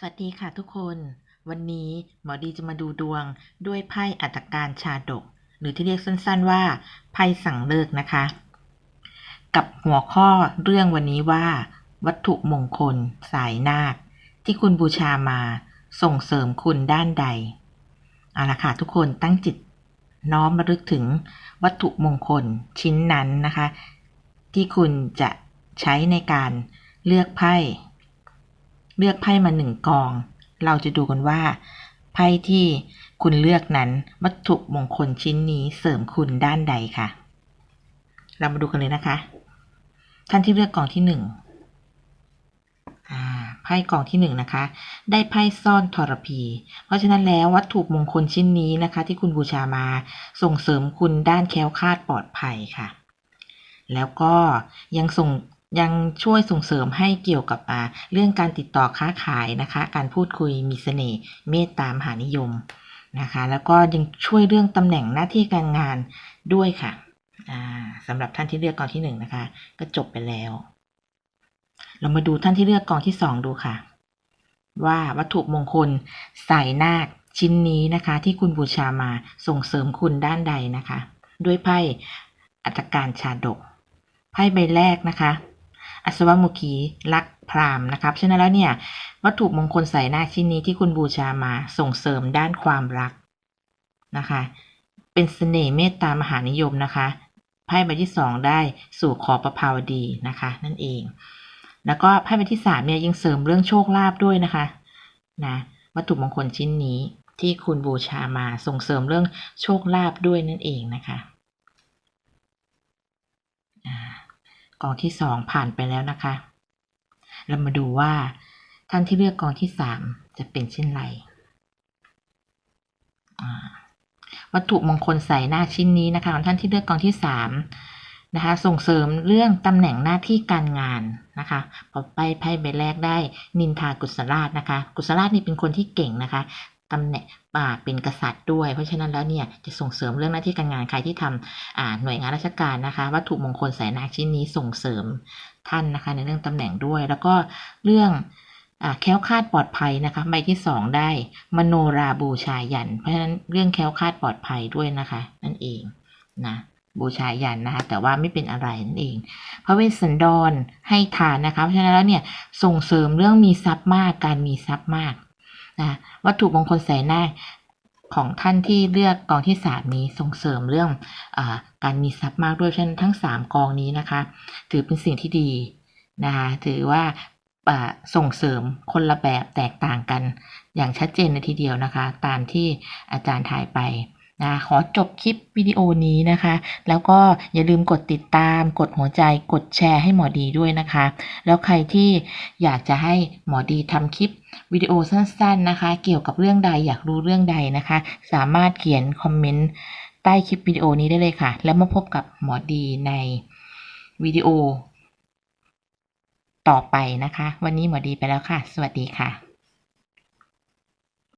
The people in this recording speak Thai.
สวัสดีค่ะทุกคน วันนี้หมอดีจะมาดูดวงด้วยไพ่อัตการชาดก หรือที่เรียกสั้นๆว่าไพ่สั่งเลิกนะคะ กับหัวข้อเรื่องวันนี้ว่า วัตถุมงคล สายนาค ที่คุณบูชามาส่งเสริมคุณด้านใดเอาละค่ะทุกคนตั้งจิต น้อมระลึกถึงวัตถุมงคลชิ้นนั้นนะคะ ที่คุณจะใช้ในการเลือกไพ่ เลือกไพ่มาหนึ่งกอง เราจะดูกันว่า ไพ่ที่คุณเลือกนั้นวัตถุมงคลชิ้นนี้เสริมคุณด้านใดค่ะ เรามาดูกันเลยนะคะ ท่านที่เลือกกองที่หนึ่งไพ่กองที่หนึ่งนะคะ ได้ไพ่ซ่อนทรพี เพราะฉะนั้นแล้ววัตถุมงคลชิ้นนี้นะคะ ที่คุณบูชามาส่งเสริมคุณด้านแคล้วคลาดปลอดภัยค่ะ แล้วก็ยังส่ง ยังช่วยส่งเสริมให้เกี่ยวกับเรื่องการติดต่อค้าขายนะคะ การพูดคุยมีเสน่ห์เมตตามหานิยมนะคะ แล้วก็ยังช่วยเรื่องตำแหน่งหน้าที่การงานด้วยค่ะสำหรับท่านที่เลือกกองที่หนึ่งนะคะ ก็จบไปแล้ว เรามาดูท่านที่เลือกกองที่สองดูค่ะ ว่าวัตถุมงคลสายนาคชิ้นนี้นะคะ ที่คุณบูชามาส่งเสริมคุณด้านใดนะคะ ด้วยไพ่อัตการชาดกไพ่ใบแรกนะคะ อัศวมุขีลักพราหมณ์นะครับฉะนั้นแล้วเนี่ย วัตถุมงคลใส่หน้าชิ้นนี้ที่คุณบูชามาส่งเสริมด้านความรักนะคะ เป็นเสน่ห์เมตตามหานิยมนะคะไพ่ใบที่สองได้สู่ขอประภาวดีนะคะ นั่นเอง แล้วก็ไพ่ใบที่สามเนี่ยยังเสริมเรื่องโชคลาภด้วยนะคะนะวัตถุมงคลชิ้นนี้ที่คุณบูชามาส่งเสริมเรื่องโชคลาภด้วยนั่นเองนะคะอ่า กองที่สองผ่านไปแล้วนะคะ เรามาดูว่าท่านที่เลือกกองที่สามจะเป็นเช่นไรวัตถุมงคลใส่หน้าชิ้นนี้นะคะของท่านที่เลือกกองที่สามนะคะ ส่งเสริมเรื่องตำแหน่งหน้าที่การงานนะคะพอไปไพ่ใบแรกได้นินทากุศลาชนะคะ กุศลาชนี่เป็นคนที่เก่งนะคะ ตำแหน่งป่าเป็นกษัตริย์ด้วย เพราะฉะนั้นแล้วเนี่ยจะส่งเสริมเรื่องหน้าที่การงานใครที่ทำอ่าหน่วยงานราชการนะคะ วัตถุมงคลส่หน้าชิ้นนี้ส่งเสริมท่านนะคะ ในเรื่องตำแหน่งด้วย แล้วก็เรื่องอ่าแค้วคาดปลอดภัยนะคะใบที่สองได้ มโนราบูชายัน เพราะฉะนั้นเรื่องแค้วคาดปลอดภัยด้วยนะคะ นั่นเองนะบูชายันนะคะแต่ว่าไม่เป็นอะไรนั่นเอง พระเวสสันดรให้ทานนะคะเพราะฉะนั้นแล้วเนี่ยส่งเสริมเรื่องมีทรัพย์มากการมีทรัพย์มาก นะวัตถุมงคลใส่หน้าของท่านที่เลือกกองที่สามนี้ส่งเสริมเรื่องอการมีทรัพย์มากด้วยเช่นทั้งสามกองนี้นะคะ ถือเป็นสิ่งที่ดีนะคะถือว่าอ่าส่งเสริมคนละแบบแตกต่างกัน อย่างชัดเจนในทีเดียวนะคะ ตามที่อาจารย์ถ่ายไป นะขอจบคลิปวิดีโอนี้นะคะ แล้วก็อย่าลืมกดติดตาม กดหัวใจ กดแชร์ให้หมอดีด้วยนะคะ แล้วใครที่อยากจะให้หมอดีทำคลิปวิดีโอสั้นๆนะคะ เกี่ยวกับเรื่องใดอยากรู้เรื่องใดนะคะ สามารถเขียนคอมเมนต์ใต้คลิปวิดีโอนี้ได้เลยค่ะ แล้วมาพบกับหมอดีในวิดีโอต่อไปนะคะ วันนี้หมอดีไปแล้วค่ะ สวัสดีค่ะ